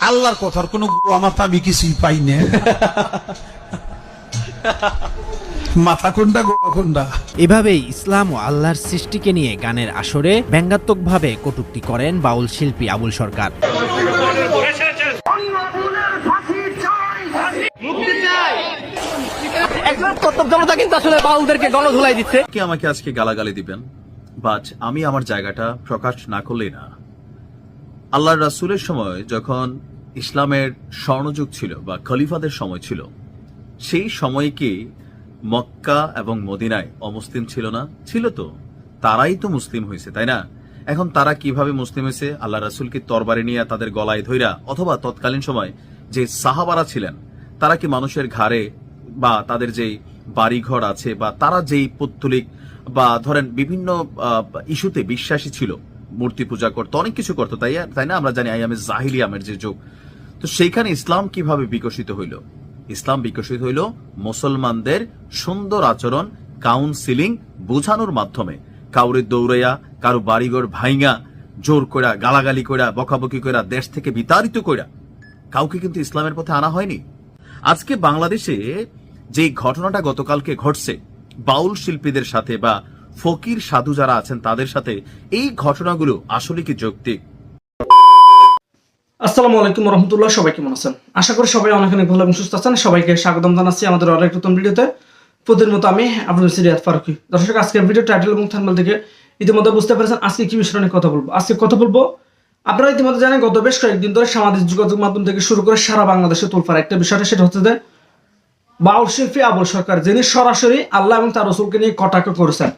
আল্লাহর কথার কোনো মাথা আমি কিছুই পাই না। মাথা কোনটা গোয়া কোনটা? এভাবেই ইসলাম ও আল্লাহর সৃষ্টিকে নিয়ে গানের আসরে ব্যঙ্গাত্মকভাবে কটূক্তি করেন বাউল শিল্পী আবুল সরকার। একজন কর্তব্য জনতা কিন্তু আসলে বাউলদেরকে গণধুলাই দিচ্ছে। কে আমাকে আজকে গালাগালি দিবেন? বাট আমি আমার জায়গাটা প্রকাশ না করলেই না। আল্লাহর রাসুলের সময় যখন ইসলামের স্বর্ণযুগ ছিল বা খলিফাদের সময় ছিল, সেই সময় কি মক্কা এবং মদিনায় অমুসলিম ছিল না? ছিল তো। তারাই তো মুসলিম হয়েছে, তাই না? এখন তারা কীভাবে মুসলিম হয়েছে? আল্লাহ রাসুলকে তরবারে নিয়ে তাদের গলায় ধইরা অথবা তৎকালীন সময় যে সাহাবারা ছিলেন, তারা কি মানুষের ঘাড়ে বা তাদের যেই বাড়িঘর আছে বা তারা যেই পত্তলিক বা ধরেন বিভিন্ন ইস্যুতে বিশ্বাসী ছিল মূর্তি পূজা করতো, অনেক কিছু করতো, তাই তাই না? আমরা জানি আইয়ামে জাহিলিয়ামের যে যুগ। তো সেইখানে ইসলাম কীভাবে বিকশিত হইল? ইসলাম বিকশিত হইল মুসলমানদের সুন্দর আচরণ কাউন্সিলিং বোঝানোর মাধ্যমে। কাউরে দৌড়াইয়া, কারও বাড়িঘর ভাইঙা, জোর কইরা, গালাগালি কইরা, বকাবকি কইরা, দেশ থেকে বিতাড়িত কইরা। কাউকে কিন্তু ইসলামের পথে আনা হয়নি। আজকে বাংলাদেশে যে ঘটনাটা গতকালকে ঘটছে, বাউল শিল্পীদের সাথে বা ফকির সাধু যারা আছেন, তাদের সাথে এই ঘটনাগুলো আসলে কি যৌক্তিক? আসসালামু আলাইকুম রহমতুল্লাহ, সবাই কেমন আছেন? আশা করি সবাই অনেক অনেক ভালো এবং সুস্থ আছেন। সবাইকে স্বাগতম জানাচ্ছি আমাদের আরেক নতুন ভিডিওতে। প্রতিদিন মতো আমি আপনাদের সিরিয়াত ফারুকি। দর্শক, আজকের ভিডিও টাইটেল এবং থাম্বনেল থেকে ইতিমধ্যে বুঝতে পেরেছেন আজকে কি বিষয় নিয়ে কথা বলব। আজকে কথা বলব, আপনারা ইতিমধ্যে জানেন, গত বেশ কয়েকদিন ধরে সামাজিক যোগাযোগ মাধ্যম থেকে শুরু করে সারা বাংলাদেশে তোলফার একটা বিষয়টা সেটা হচ্ছে যে, বাউল শিল্পী আবুল সরকার, যিনি সরাসরি আল্লাহ এবং তার রসুলকে নিয়ে কটাক্ষ করেছেন।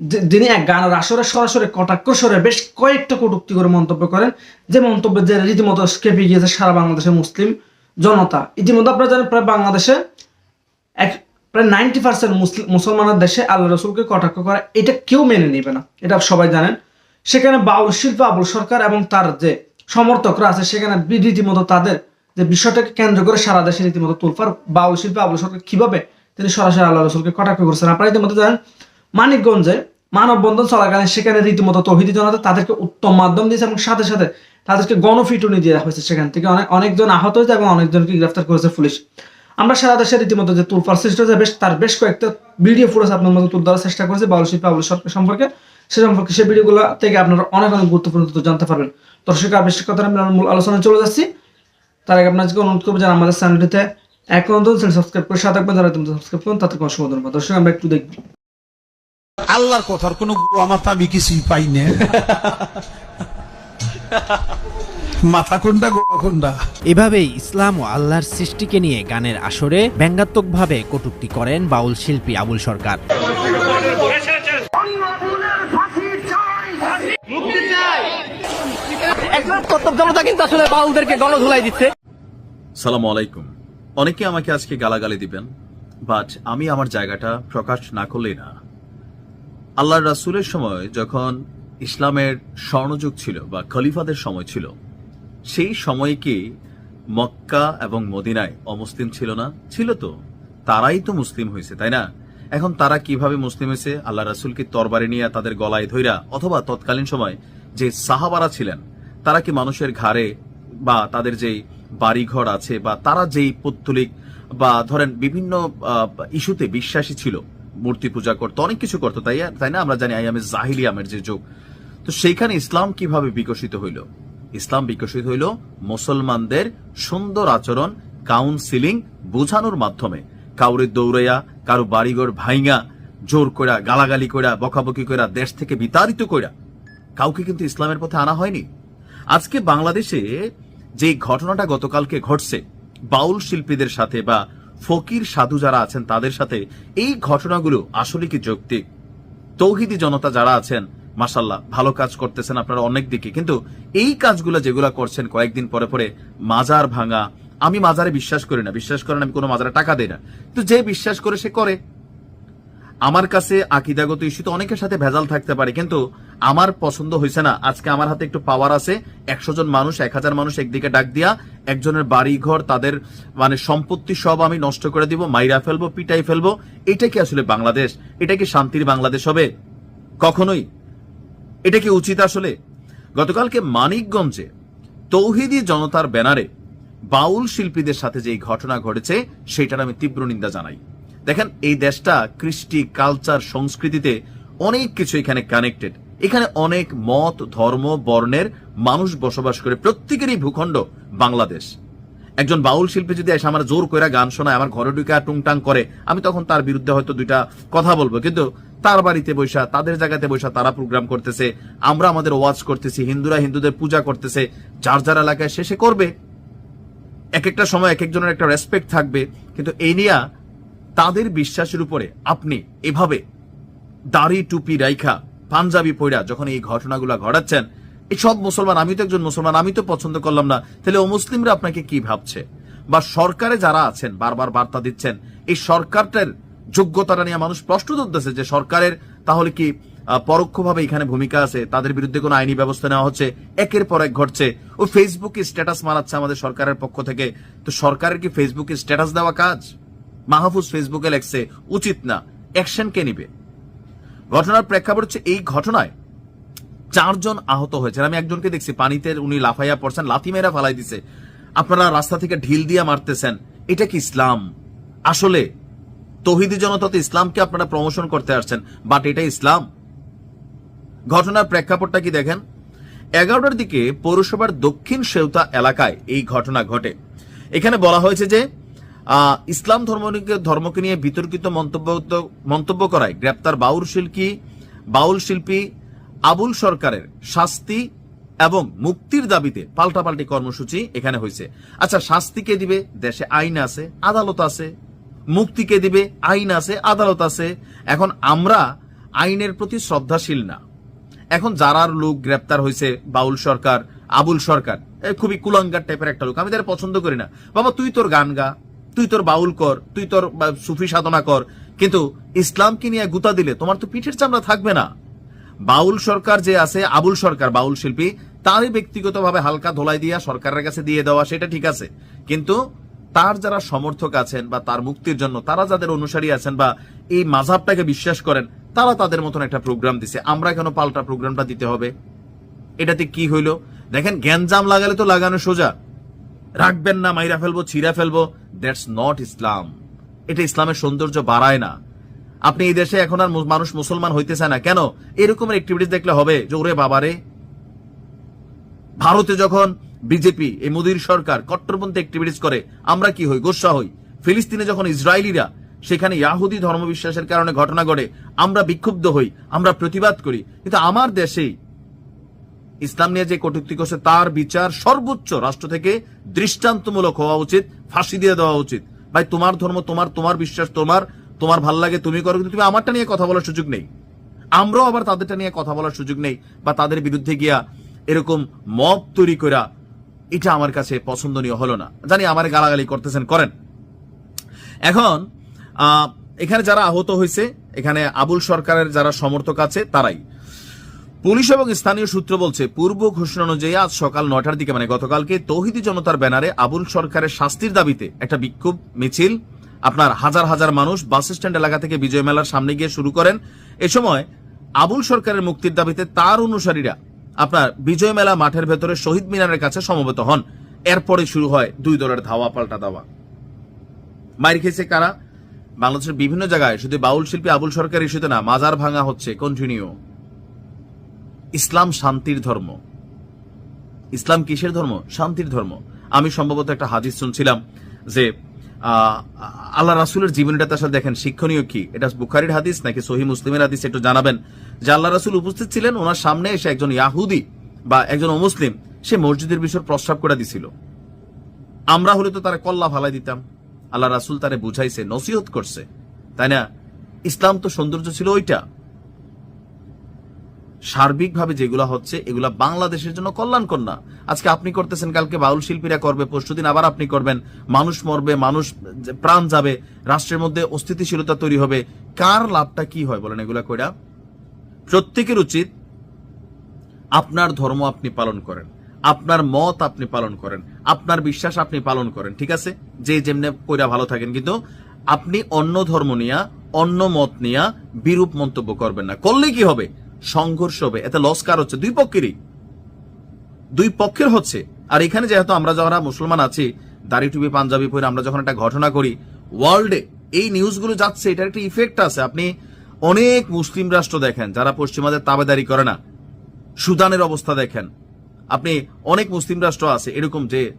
যিনি এক গানের আসরে সরাসরি কটাক্ষ সরে বেশ কয়েকটা কটুক্তি করে মন্তব্য করেন। যে মন্তব্যে যে রীতিমতো কেঁপে গিয়েছে সারা বাংলাদেশের মুসলিম জনতা। ইতিমধ্যে আপনারা জানেন প্রায় বাংলাদেশে এক প্রায় নাইনটি পার্সেন্ট মুসলমানের দেশে আল্লাহ রসুলকে কটাক্ষ করে। এটা কেউ মেনে নেবে না। এটা সবাই জানেন। সেখানে বাউল শিল্প আবুল সরকার এবং তার যে সমর্থকরা আছে, সেখানে রীতিমতো তাদের যে বিষয়টাকে কেন্দ্র করে সারা দেশে রীতিমতো তুলফার। বাউল শিল্প আবুল সরকার কীভাবে তিনি সরাসরি আল্লাহ রসুলকে কটাক্ষ করেছেন? আপনারা ইতিমধ্যে জানেন মানিকগঞ্জে মানববন্ধন চলাকালীন সেখানে রীতিমতো তহিদি জনতা তাদেরকে উত্তম মাধ্যম দিয়েছে এবং সাথে সাথে তাদেরকে গণফিটুনি দেওয়া হয়েছে। সেখান থেকে অনেক অনেকজন আহত হয়েছে এবং অনেকজনকে গ্রেফতার করেছে পুলিশ। আমরা সারা দেশে রীতিমতো যে তুলফার সৃষ্টি হয়েছে বেশ তার বেশ কয়েকটা ভিডিও ফুটেজ আপনার মধ্যে তুলে ধরার চেষ্টা করেছে। বাউল শিল্পী আবুল সরকার সম্পর্কে। সে সম্পর্কে সেই ভিডিওগুলো থেকে আপনারা অনেক অনেক গুরুত্বপূর্ণ তথ্য জানতে পারবেন। দর্শক আর বেশি কথা না, আমি মূল আলোচনায় চলে যাচ্ছি। তার আগে আপনাকে অনুরোধ করব যারা আমাদের চ্যানেলটিতে এখন সাবস্ক্রাইব করে সাথে থাকবেন যারা সাবস্ক্রাইব করুন তাদের কোনো সময় দর্শক আমরা একটু দেখব। আল্লাহর কথার কোনো মাথা আমি কিছুই পাই না। মাথা কোনটা গোয়া কোনটা? এভাবেই ইসলাম ও আল্লাহর সৃষ্টিকে নিয়ে গানের আসরে ব্যঙ্গাত্মকভাবে কটূক্তি করেন বাউল শিল্পী আবুল সরকার। সালাম আলাইকুম। অনেকে আমাকে আজকে গালাগালি দিবেন বাট আমি আমার জায়গাটা প্রকাশ না করলেই না। আল্লাহর রাসুলের সময় যখন ইসলামের স্বর্ণযুগ ছিল বা খলিফাদের সময় ছিল, সেই সময় কি মক্কা এবং মদিনায় অমুসলিম ছিল না? ছিল তো। তারাই তো মুসলিম হয়েছে, তাই না? এখন তারা কীভাবে মুসলিম হয়েছে? আল্লাহ রাসুলকে তরবারে নিয়ে তাদের গলায় ধইরা অথবা তৎকালীন সময় যে সাহাবারা ছিলেন, তারা কি মানুষের ঘাড়ে বা তাদের যেই বাড়িঘর আছে বা তারা যেই পত্তলিক বা ধরেন বিভিন্ন ইস্যুতে বিশ্বাসী ছিল মূর্তি পূজা করতো, অনেক কিছু করতো, তাই তাই না? আমরা জানি আইয়ামে জাহিলিয়ামের যে যুগ। তো সেইখানে ইসলাম কীভাবে বিকশিত হইল? ইসলাম বিকশিত হইল মুসলমানদের সুন্দর আচরণ কাউন্সিলিং বোঝানোর মাধ্যমে। কাউরে দৌড়াইয়া, কারও বাড়িঘর ভাইঙা, জোর কইরা, গালাগালি কইরা, বকাবকি কইরা, দেশ থেকে বিতাড়িত কইরা। কাউকে কিন্তু ইসলামের পথে আনা হয়নি। আজকে বাংলাদেশে যে ঘটনাটা গতকালকে ঘটছে, বাউল শিল্পীদের সাথে বা ফকির সাধু যারা আছেন তাদের সাথে এই ঘটনাগুলো আসলে কি যৌক্তিক? তৌহিদি জনতা যারা আছেন মাসাল্লাহ ভালো কাজ করতেছেন আপনারা অনেক দিকে, কিন্তু এই কাজগুলো যেগুলা করছেন কয়েকদিন পরে পরে মাজার ভাঙা, আমি মাজারে বিশ্বাস করি না, বিশ্বাস করেন আমি কোনো মাজারে টাকা দেই না। তো যে বিশ্বাস করে সে করে। আমার কাছে আকিদাগত ইস্যুতে অনেকের সাথে ভেজাল থাকতে পারে, কিন্তু আমার পছন্দ হয়েছে না। আজকে আমার হাতে একটু পাওয়ার আছে, একশো জন মানুষ, এক হাজার মানুষ একদিকে ডাক দিয়া একজনের বাড়ি ঘর তাদের মানে সম্পত্তি সব আমি নষ্ট করে দিব, মাইরা ফেলব, পিটাই ফেলব। এটা কি আসলে বাংলাদেশ? এটা কি শান্তির বাংলাদেশ হবে? কখনোই। এটা কি উচিত আসলে? গতকালকে মানিকগঞ্জে তৌহিদি জনতার ব্যানারে বাউল শিল্পীদের সাথে যে ঘটনা ঘটেছে, সেটার আমি তীব্র নিন্দা জানাই। দেখেন, এই দেশটা কৃষ্টি, কালচার, সংস্কৃতিতে অনেক কিছু এখানে কানেক্টেড এখানে অনেক মত, ধর্ম, বর্ণের মানুষ বসবাস করে। প্রত্যেকেরই ভূখণ্ড বাংলাদেশ। একজন বাউল শিল্পী যদি এসে আমার জোর করে গান শোনায়, আমার ঘরে ঢুকে টুংটাং করে, আমি তখন তার বিরুদ্ধে হয়তো দুইটা কথা বলব। কিন্তু তার বাড়িতে বৈশা তাদের জায়গাতে বৈশা তারা প্রোগ্রাম করতেছে, আমরা আমাদের ওয়াজ করতেছি, হিন্দুরা হিন্দুদের পূজা করতেছে, যার যার এলাকায় শেষে করবে। এক একটা সময় এক একজনের একটা রেসপেক্ট থাকবে। কিন্তু এই নিয়া তাদের বিশ্বাসের উপরে আপনি এভাবে দাড়ি টুপি রাইখা পাঞ্জাবি পইরা যখন এই ঘটনাগুলো ঘটাচ্ছেন, এই সব মুসলমান, আমি তো একজন মুসলমান, আমি তো পছন্দ করলাম না, তাহলে ও মুসলিমরা আপনাকে কি ভাবছে? বা সরকারে যারা আছেন, বারবার বার্তা দিচ্ছেন, এই সরকারটার যোগ্যতাটা নিয়ে মানুষ প্রশ্ন তুলতেছে যে সরকারের তাহলে কি পরোক্ষভাবে এখানে ভূমিকা আছে, তাদের বিরুদ্ধে কোনো আইনি ব্যবস্থা নেওয়া হচ্ছে, একের পর এক ঘটছে, ও ফেসবুকে স্ট্যাটাস মারাচ্ছে আমাদের সরকারের পক্ষ থেকে, তো সরকারের কি ফেসবুকে স্ট্যাটাস দেওয়া কাজ? মাহফুজ ফেসবুকে লেখছে, উচিত না, অ্যাকশন কে নিবে? ঘটনার প্রেক্ষাপট হচ্ছে এই ঘটনায় চারজন আহত হয়েছেন। আমি একজনকে দেখছি, পানিতে উনি লাফাইয়া পড়ছেন, লাথি মেরা ফালাই দিছে। আপনারা রাস্তা থেকে ঢিল দিয়া মারতেছেন, এটা কি ইসলাম? আসলে তহিদি জনতা তো ইসলামকে আপনারা প্রমোশন করতে আসছেন বাট এটা ইসলাম? ঘটনার প্রেক্ষাপটটা কি দেখেন? এগারোটার দিকে পৌরসভার দক্ষিণ সেউতা এলাকায় এই ঘটনা ঘটে। এখানে বলা হয়েছে যে ইসলাম ধর্মকে ধর্মকে নিয়ে বিতর্কিত মন্তব্য মন্তব্য করায় গ্রেপ্তার বাউল শিল্পী বাউল শিল্পী আবুল সরকারের শাস্তি এবং মুক্তির দাবিতে পাল্টাপাল্টি কর্মসূচি এখানে হয়েছে। আচ্ছা শাস্তি কে দিবে? দেশে আইন আছে, আদালত আছে। মুক্তি কে দিবে? আইন আছে, আদালত আছে। এখন আমরা আইনের প্রতি শ্রদ্ধাশীল না। এখন যারার লোক গ্রেপ্তার হয়েছে, বাউল সরকার, আবুল সরকার খুবই কুলাঙ্গার টাইপের একটা লোক। আমি তারা পছন্দ করি না। বাবা, তুই তোর গান গা। তুই তোর বাউল কর, তুই তোর সুফি সাধনা কর, কিন্তু ইসলামকে নিয়ে গুতা দিলে তোমার তো পিঠের চামড়া থাকবে না। বাউল সরকার যে আছে, আবুল সরকার, বাউল শিল্পী, তারই ব্যক্তিগতভাবে হালকা ধোলাই দিয়া সরকারের কাছে দিয়ে দেওয়া, সেটা ঠিক আছে। কিন্তু তার যারা সমর্থক আছেন বা তার মুক্তির জন্য, তারা যাদের অনুসারী আছেন বা এই মাঝাবটাকে বিশ্বাস করেন, তারা তাদের মতন একটা প্রোগ্রাম দিছে। আমরা কেন পাল্টা প্রোগ্রামটা দিতে হবে? এটাতে কি হইল? দেখেন জ্ঞানজাম লাগালে তো লাগানো সোজা। রাখবেন না, মাইরা ফেলব, ছিঁড়া ফেলব। That's not Islam. এটা ইসলামের সৌন্দর্য বাড়ায় না। আপনি এই দেশে এখন আর মানুষ মুসলমান হইতেছে না। কেন? এরকম অ্যাক্টিভিটিস দেখলে হবে। যে ওরে বাবারে। ভারতে যখন বিজেপি, এই মোদীর সরকার কট্টরপন্থী অ্যাক্টিভিটিস করে, আমরা কি হই? গোসা হই। ফিলিস্তিনে যখন ইসরায়েলিরা, সেখানে ইয়াহুদি ধর্মবিশ্বাসের কারণে ঘটনা ঘটে, আমরা বিক্ষুব্ধ হই, আমরা প্রতিবাদ করি। কিন্তু আমার দেশেই ইসলাম নিয়ে যে কটূক্তি করছে, তার বিচার সর্বোচ্চ রাষ্ট্র থেকে দৃষ্টান্তমূলক হওয়া উচিত, ফাঁসি দিয়ে দেওয়া উচিত। ভাই, তোমার ধর্ম, তোমার তোমার বিশ্বাস, তোমার তোমার ভালো লাগে, তুমি করো, কিন্তু তুমি আমারটা নিয়ে কথা বলার সুযোগ নেই। আমরাও আবার তাদেরটা নিয়ে কথা বলার সুযোগ নেই, বা তাদের বিরুদ্ধে গিয়া এরকম মব তৈরি করা এটা আমার কাছে পছন্দনীয় হলো না। জানি আমার গালাগালি করতেছেন, করেন। এখন এখানে যারা আহত হয়েছে এখানে আবুল সরকারের যারা সমর্থক আছে, তারাই। পুলিশ এবং স্থানীয় সূত্র বলছে, পূর্ব ঘোষণা অনুযায়ী আজ সকাল নটার দিকে মানে গতকালকে, তৌহিদি জনতার ব্যানারে আবুল সরকারের শাস্তির দাবিতে একটা বিক্ষোভ মিছিল। আপনার হাজার হাজার মানুষ বাস স্ট্যান্ড এলাকা থেকে বিজয় মেলার সামনে গিয়ে শুরু করেন। এ সময় আবুল সরকারের মুক্তির দাবিতে তার অনুসারীরা আপনার বিজয় মেলা মাঠের ভেতরে শহীদ মিনারের কাছে সমবেত হন। এরপরে শুরু হয় দুই দলের ধাওয়া পাল্টা দাওয়া। মাইর খেয়েছে কারা? বাংলাদেশের বিভিন্ন জায়গায়। শুধু বাউল শিল্পী আবুল সরকার ইস্যুতে না, মাজার ভাঙা হচ্ছে। কন্টিনিউ। ইসলাম শান্তির ধর্ম। ইসলাম কিসের ধর্ম? শান্তির ধর্ম। আমি সম্ভবত একটা হাদিস শুনছিলাম যে আল্লাহ রাসুলের জীবনীটাতে আসলে দেখেন, শিক্ষণীয় কি? এটা বুখারির হাদিস নাকি সহি মুসলিমের হাদিস? একটু জানাবেন। যে আল্লাহ রাসুল উপস্থিত ছিলেন, ওনার সামনে এসে একজন ইয়াহুদি বা একজন অমুসলিম, সে মসজিদের বিষয় প্রস্রাব করে দিছিল। আমরা হলে তো তারা কল্লা ফালাই দিতাম। আল্লাহ রাসুল তারে বুঝাইছে, নসিহত করছে। তাই না? ইসলাম তো সৌন্দর্য ছিল ওইটা। সার্বিকভাবে যেগুলো হচ্ছে, এগুলা বাংলাদেশের জন্য কল্যাণকর না। আজকে আপনি করতেছেন, কালকে বাউল শিল্পীরা করবে পরশুদিন আবার আপনি করবেন। মানুষ মরবে, মানুষ প্রাণ যাবে, রাষ্ট্রের মধ্যে অস্থিতিশীলতা তৈরি হবে। কার লাভটা কি হয় বলেন এগুলা কইরা? প্রত্যেকের উচিত আপনার ধর্ম আপনি পালন করেন, আপনার মত আপনি পালন করেন, আপনার বিশ্বাস আপনি পালন করেন, ঠিক আছে? যে যেমনে কইরা ভালো থাকেন, কিন্তু আপনি অন্য ধর্ম নিয়া, অন্য মত নিয়া বিরূপ মন্তব্য করবেন না। করলে কি হবে? সংঘর্ষ হবে, এতে লস কার হচ্ছে? দুই পক্ষেরই। দুই পক্ষের হচ্ছে। আর এখানে যেহেতু আমরা যারা মুসলমান আছি, দাড়ি টুপি, পাঞ্জাবি পরে আমরা যখন একটা ঘটনা করি ওয়ার্ল্ডে এই নিউজগুলো যাচ্ছে, এটার একটা ইফেক্ট আছে। আপনি অনেক মুসলিম রাষ্ট্র দেখেন, যারা পশ্চিমাদের তাবেদারি করে না, সুদানের অবস্থা দেখেন। আপনি অনেক মুসলিম রাষ্ট্র আছে, এরকম যে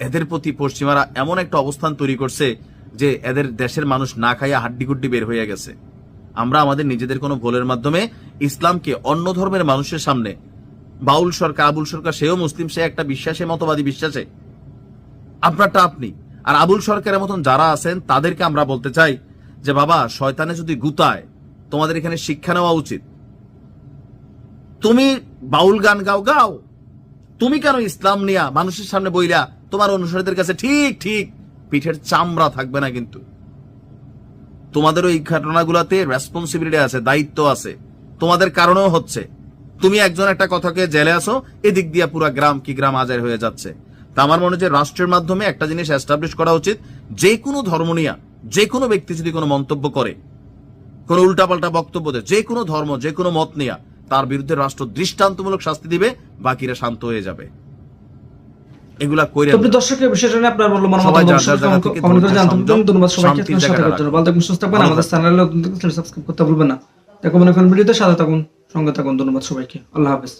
এদের প্রতি পশ্চিমারা এমন একটা অবস্থান তৈরি করছে, যে এদের দেশের মানুষ না খাইয়া হাড্ডি গুড্ডি বের হয়ে গেছে। আমরা আমাদের নিজেদের কোনো ভুলের মাধ্যমে ইসলামকে অন্য ধর্মের মানুষের সামনে, বাউল সরকার, আবুল সরকার, সেও মুসলিম, সে একটা বিশ্বাসে, মতবাদী বিশ্বাসে। আপনারটা আপনি। আর আবুল সরকারের মতন যারা আছেন, তাদেরকে আমরা বলতে চাই যে, বাবা, শয়তানে যদি গুতায়, তোমাদের এখানে শিক্ষা নেওয়া উচিত। তুমি বাউল গান গাও গাও। তুমি কেন ইসলাম নিয়া মানুষের সামনে বইলা তোমার অনুসারীদের কাছে ঠিক ঠিক পিঠের চামড়া থাকবে না কিন্তু? তোমাদের ওই ঘটনাগুলোতে রেসপন্সিবিলিটি আছে, দায়িত্ব আছে। তোমাদের কারণেও হচ্ছে। তুমি একজন একটা কথাকে জেলে আসো এদিক দিয়া পুরো গ্রাম কি গ্রাম আজার হয়ে যাচ্ছে। তা আমার মনে যে রাষ্ট্রের মাধ্যমে একটা জিনিস এস্টাবলিশ করা উচিত যে কোনো ধর্ম নিয়া যে কোনো ব্যক্তি যদি কোনো মন্তব্য করে কোন উল্টাপাল্টা বক্তব্য দেয় যে কোনো ধর্ম যে কোনো মত নিয়া তার বিরুদ্ধে রাষ্ট্র দৃষ্টান্তমূলক শাস্তি দিবে বাকিরা শান্ত হয়ে যাবে। এগুলা কইরে তো প্রিয় দর্শকের বিষয়টা নিয়ে আপনার বলল মতামত কমেন্ট করে জানতে ধন্যবাদ সবাইকে। সুস্থ থাকবেন আমাদের চ্যানেলে সাবস্ক্রাইব করতে ভুলবেন না। দেখো মনে করেন ভিডিওতে সাথে থাকুন সঙ্গে থাকুন ধন্যবাদ সবাইকে। আল্লাহ হাফেজ।